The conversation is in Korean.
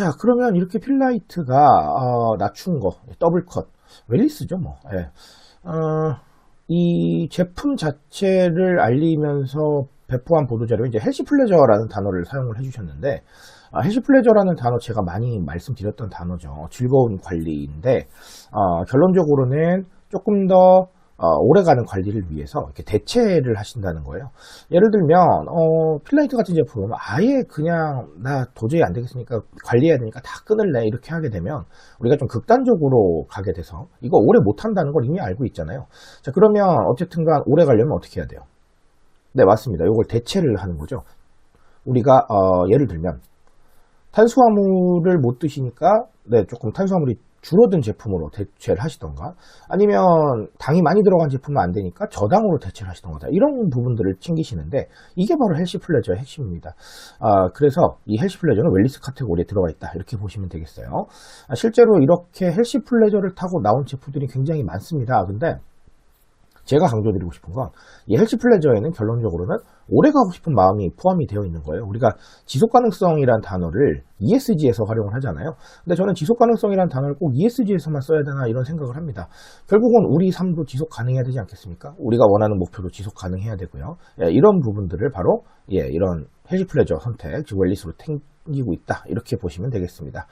자, 그러면 이렇게 필라이트가 어, 낮춘 거, 더블컷, 웰리스죠, 뭐. 예. 어, 이 제품 자체를 알리면서 배포한 보도자료에 이제 헬시 플레저라는 단어를 사용을 해주셨는데, 아, 헬시 플레저라는 단어 제가 많이 말씀드렸던 단어죠. 즐거운 관리인데, 어, 결론적으로는 조금 더 어, 오래가는 관리를 위해서 이렇게 대체를 하신다는 거예요. 예를 들면 어, 필라이트 같은 제품은 아예 그냥 나 도저히 안 되겠으니까 관리해야 되니까 다 끊을래 이렇게 하게 되면 우리가 좀 극단적으로 가게 돼서 이거 오래 못 한다는 걸 이미 알고 있잖아요. 자 그러면 어쨌든간 오래 가려면 어떻게 해야 돼요? 네 맞습니다. 이걸 대체를 하는 거죠. 우리가 어, 예를 들면 탄수화물을 못 드시니까 네 조금 탄수화물이 줄어든 제품으로 대체를 하시던가 아니면 당이 많이 들어간 제품은 안 되니까 저당으로 대체를 하시던가 이런 부분들을 챙기시는데 이게 바로 헬시 플레저의 핵심입니다. 아, 그래서 이 헬시 플레저는 웰리스 카테고리에 들어가 있다 이렇게 보시면 되겠어요. 아, 실제로 이렇게 헬시 플레저를 타고 나온 제품들이 굉장히 많습니다. 근데 제가 강조드리고 싶은 건 이 헬시 플레저에는 결론적으로는 오래 가고 싶은 마음이 포함이 되어 있는 거예요. 우리가 지속 가능성이란 단어를 ESG에서 활용을 하잖아요. 근데 저는 지속 가능성이란 단어를 꼭 ESG에서만 써야 되나 이런 생각을 합니다. 결국은 우리 삶도 지속 가능해야 되지 않겠습니까? 우리가 원하는 목표도 지속 가능해야 되고요. 예, 이런 부분들을 바로 예, 이런 헬시 플레저 선택, 즉 웰리스로 탱기고 있다. 이렇게 보시면 되겠습니다.